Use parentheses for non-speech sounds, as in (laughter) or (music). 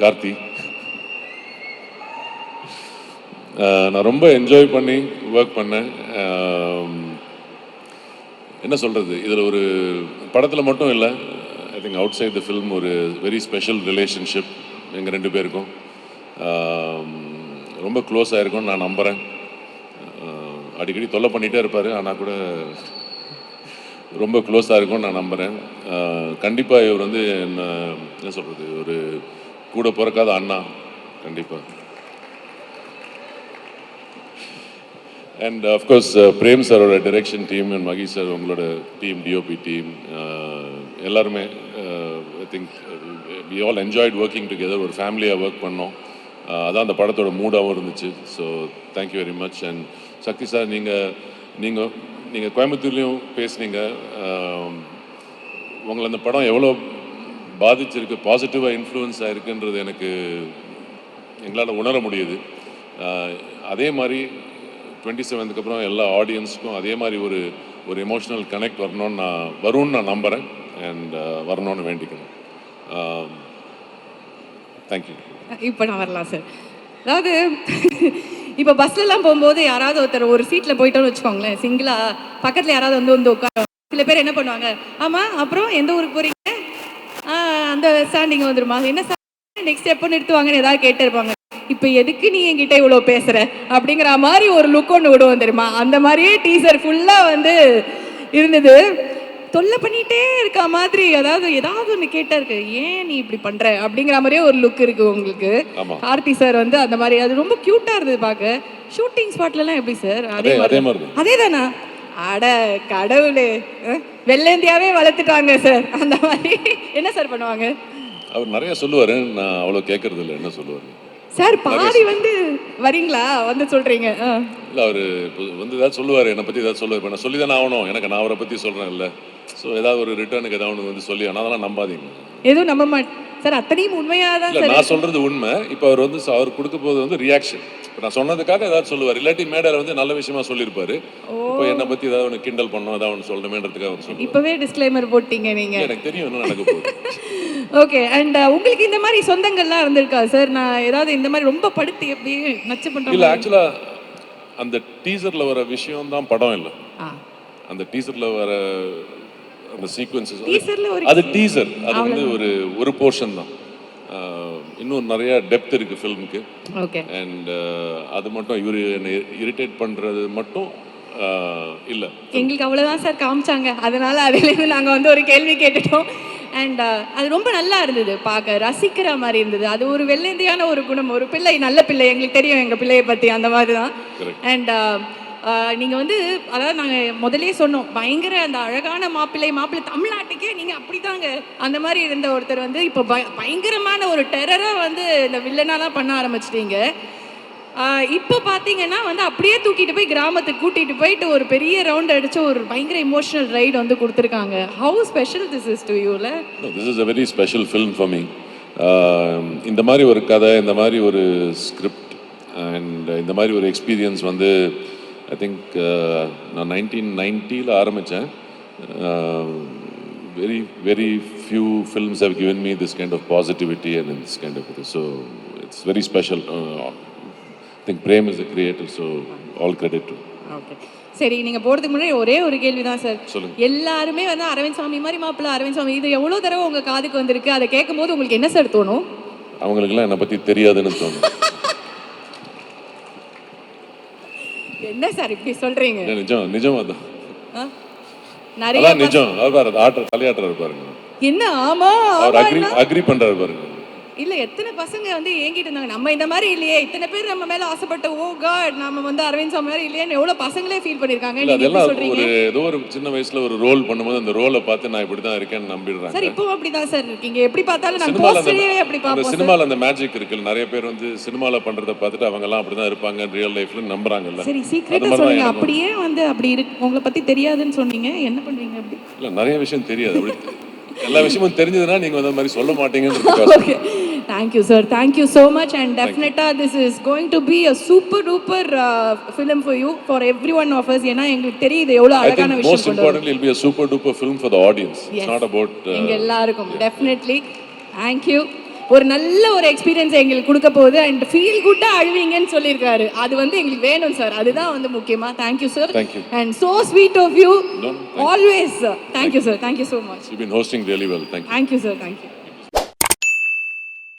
கார்த்தி. நான் ரொம்ப என்ஜாய் பண்ணி ஒர்க் பண்ணேன். என்ன சொல்கிறது இதில் ஒரு படத்தில் மட்டும் இல்லை I think outside the film ஒரு வெரி ஸ்பெஷல் ரிலேஷன்ஷிப் எங்கள் ரெண்டு பேருக்கும். ரொம்ப க்ளோஸ் ஆகிருக்கும்னு நான் நம்புகிறேன் அடிக்கடி தொல்லை பண்ணிகிட்டே இருப்பார் ஆனால் கூட ரொம்ப க்ளோஸாக இருக்கும்னு நான் நம்புகிறேன் கண்டிப்பாக இவர் வந்து என்ன என்ன சொல்கிறது ஒரு கூட பிறக்காத அண்ணா. கண்டிப்பாக அண்ட் அஃப்கோர்ஸ் uh, பிரேம் சாரோட direction team and Magi sir உங்களோட டீம் டிஓபி டீம் எல்லாருமே I think we all enjoyed working together ஒரு ஃபேமிலியாக ஒர்க் பண்ணோம். Uh, அதான் அந்த படத்தோட மூடாகவும் இருந்துச்சு. So thank you very much and Shakti sir நீங்கள் நீங்கள் நீங்கள் கோயம்புத்தூர்லேயும் பேசுனீங்க. Um, உங்களை அந்த படம் எவ்வளோ பாதிச்சிருக்கு பாசிட்டிவாக இன்ஃப்ளூயன்ஸ் ஆகிருக்குன்றது எனக்கு எங்களால் உணர முடியுது. அதே மாதிரி டுவெண்ட்டி செவன்த்துக்கு அப்புறம் எல்லா ஆடியன்ஸுக்கும் அதே மாதிரி ஒரு ஒரு எமோஷனல் கனெக்ட் வரணும்னு நான் வரும்னு நான் நம்புகிறேன் அண்ட் வரணும்னு வேண்டிக்கணும். தேங்க்யூ இப்போ நான் வரலாம் சார் அதாவது இப்போ பஸ்லலாம் போகும்போது யாராவது ஒருத்தர் ஒரு சீட்டில் போயிட்டோன்னு வச்சுக்கோங்களேன் சிங்கிளாக பக்கத்தில் யாராவது வந்து வந்து உட்கார சில பேர் என்ன பண்ணுவாங்க ஆமாம் அப்புறம் எந்த ஊருக்கு போகிறீங்க அந்த ஸ்டாண்டிங் வந்துருமா? என்ன நெக்ஸ்ட் எப்போ நிறுத்துவாங்கன்னு ஏதாவது கேட்டு இருப்பாங்க இப்போ எதுக்கு நீ என்கிட்ட இவ்வளோ பேசுகிற அப்படிங்கிற மாதிரி ஒரு லுக் ஒன்று விடுவோம் தெரியுமா? அந்த மாதிரியே டீசர் ஃபுல்லாக வந்து இருந்தது. தொல்லை பண்ணிட்டே இருக்க மாதிரி அதாவது ஏதாவது ஒன்று கேட்டா இருக்கு. ஏன் நீ இப்படி பண்ற? அப்படிங்கிற மாதிரியே ஒரு லுக் இருக்கு உங்களுக்கு. கார்த்தி சார் வந்து அந்த மாதிரி அது ரொம்ப கியூட்டா இருந்தது பார்க்க. ஷூட்டிங் ஸ்பாட்லலாம் எப்படி சார் அதே மாதிரி அதே தானா? அட கடவுளே. வெள்ளேந்தியாவே வளர்த்துட்டாங்க சார். அந்த மாதிரி. என்ன சார் பண்ணுவாங்க? அவர் நிறைய சொல்லுவார். நான் அவ்வளோ கேட்கறது இல்லை என்ன சொல்லுவார்? சார் பாதி வந்து வரீங்களா? வந்து சொல்றீங்க. இல்லை அவர் வந்து ஏதாவது சொல்லுவார். என்னை பற்றி ஏதாவது சொல்லுவார். இப்போ நான் சொல்லி தானே ஆகணும். எனக்கு நான் அவரை பற்றி சொல்கிறேன் இல்லை ஸோ ஏதாவது ஒரு ரிட்டர்னுக்கு ஏதாவது ஒன்று வந்து சொல்லி ஆனால் அதெல்லாம் நம்பாதீங்க. எதுவும் நம்ப மாட் சார் அத்தனையும் உண்மையா தான் நான் சொல்றது உண்மை. இப்போ அவர் வந்து அவர் கொடுக்க போது வந்து ரியாக்ஷன் நான் சொன்னதுக்காக ஏதாவது சொல்லுவார். இல்லாட்டி மேடையில் வந்து நல்ல விஷயமா சொல்லியிருப்பாரு. இப்போ என்னை பற்றி ஏதாவது ஒன்று கிண்டல் பண்ணோம் ஏதாவது ஒன்று சொல்லணுமேன்றதுக்காக அவர் சொல்லுவார். இப்பவே டிஸ்க்ளைமர் போட்டீங்க நீங்க. எனக்கு தெரியும் என்ன நடக்க போகுது. (laughs) ஓகே அண்ட் உங்களுக்கு இந்த மாதிரி சொந்தங்கள்லாம் இருந்திருக்கா சார் நான் ஏதாவது இந்த மாதிரி ரொம்ப படுத்து எப்படி நச்சு இல்லை பண்றேன் ஆக்சுவலாக அந்த டீசரில் வர விஷயம் தான் படம் இல்லை. அந்த டீசரில் வர அந்த சீக்வன்சஸ் அது டீசர் அது வந்து ஒரு ஒரு போர்ஷன் தான். இன்னும் நிறைய டெப்த் இருக்கு ஃபில்முக்கு ஓகே அண்ட் அது மட்டும் இவர் என்னை இரிட்டேட் பண்ணுறது மட்டும் இல்லை. எங்களுக்கு அவ்வளவுதான் சார் காமிச்சாங்க. அதனால அதுலேருந்து நாங்க வந்து ஒரு கேள்வி கேட்டுட்டோம். அண்ட் அது ரொம்ப நல்லா இருந்தது. பார்க்க ரசிக்கிற மாதிரி இருந்தது. அது ஒரு வெள்ளந்தியான ஒரு குணம். ஒரு பிள்ளை நல்ல பிள்ளை. எங்களுக்கு தெரியும் எங்க பிள்ளையை பத்தி அந்த மாதிரி தான். அண்ட் நீங்கள் வந்து அதாவது நாங்கள் முதலே சொன்னோம் பயங்கர அந்த அழகான மாப்பிள்ளை மாப்பிள்ளை தமிழ்நாட்டுக்கே நீங்க அப்படிதாங்க. அந்த மாதிரி இருந்த ஒருத்தர் வந்து இப்போ பய- பயங்கரமான ஒரு டெரராக வந்து இந்த வில்லனாலாம் பண்ண ஆரம்பிச்சிட்டீங்க. இப்போ பார்த்தீங்கன்னா வந்து அப்படியே தூக்கிட்டு போய் கிராமத்துக்கு கூட்டிகிட்டு போயிட்டு ஒரு பெரிய ரவுண்ட் அடித்து ஒரு பயங்கர இமோஷனல் ரைடு வந்து கொடுத்துருக்காங்க. How special this is to யூல this is a very special film for me இந்த மாதிரி ஒரு கதை இந்த மாதிரி ஒரு ஸ்கிரிப்ட் அண்ட் இந்த மாதிரி ஒரு எக்ஸ்பீரியன்ஸ் வந்து ஐ திங்க் நான் நைன்டீன் நைன்ட்டியில் ஆரம்பித்தேன் very very few films have given me this kind of positivity and this kind of it so it's very special uh, I think Prem is the creator so all credit to him. Okay சரி நீங்க போறதுக்கு முன்னாடி ஒரே ஒரு கேள்வி தான் sir. எல்லாருமே வந்து அரவிந்த் சாமி மாதிரி மாப்பிள்ள அரவிந்த் சாமி இது எவ்வளவு தடவை உங்க காதுக்கு வந்திருக்கு? அதை கேட்கும்போது உங்களுக்கு என்ன சார் தோணும்? அவங்களுக்கெல்லாம் என்னை பற்றி தெரியாதுன்னு தோணும். என்ன சார் இப்படி சொல்றீங்க? நிஜம் நிஜம் அதான் ஆ? நிறைய நிஜம். அவர் பாரு ஆட்டுற தலையாட்டுறாரு பாருங்க. என்ன? ஆமா அவர் அக்ரி அக்ரி பண்றாரு பாருங்க. இல்ல எத்தனை பசங்க வந்து ஏங்கிட்டு இருந்தாங்க? நம்ம இந்த மாதிரி இல்லையே. இத்தனை பேர் நம்ம மேல ஆசைப்பட்ட ஓ காட் நம்ம வந்து அரவிந்த் சாமி மாதிரி இல்லையேன்னு எவ்வளவு பசங்களே ஃபீல் பண்ணிருக்காங்க. அதெல்லாம் ஒரு ஏதோ ஒரு சின்ன வயசுல ஒரு ரோல் பண்ணும்போது அந்த ரோலை பார்த்து நான் இப்படி தான் இருக்கேன்னு நம்பிடுறாங்க. சார் இப்பவும் அப்படிதான் சார் இருக்கீங்க. எப்படி பார்த்தாலும் அந்த போஸ்டரே அப்படி பார்ப்போம் சினிமால அந்த மேஜிக் இருக்குல்ல. நிறைய பேர் வந்து சினிமால பண்றத பார்த்துட்டு அவங்க எல்லாம் அப்படிதான் இருப்பாங்க ரியல் லைஃப்ல நம்புறாங்கல்ல. சரி சீக்கிரட்டா சொல்லுங்க. அப்படியே வந்து அப்படி இருக்கு. உங்களை பத்தி தெரியாதுன்னு சொன்னீங்க. என்ன பண்ணுவீங்க அப்படி? இல்ல நிறைய விஷயம் தெரியாது. அப்படி எல்லா விஷயமும் தெரிஞ்சதுன்னா நீங்க அந்த மாதிரி சொல்ல மாட்டீங்கன்னு (laughs) thank you sir thank you so much and டெஃபினட்டா this is going to be a super duper film for you for every one of us ஏன்னா எங்களுக்கு தெரியுது எவ்வளோ அழகான விஷயம் it'll be a super duper film for the audience. It's Yes. not about uh, எங்க எல்லாருக்கும். Definitely thank you ஒரு நல்ல ஒரு எக்ஸ்பீரியன்ஸ் எங்களுக்கு கொடுக்க போகுது. அண்ட் ஃபீல் குட்டாக அழுவீங்கன்னு சொல்லியிருக்காரு. அது வந்து எங்களுக்கு வேணும் சார் அதுதான் வந்து முக்கியமாக thank you sir Thank you. And so sweet of you No, thank you. Always thank you sir thank you so much hosting really well. Thank you. Thank you sir thank you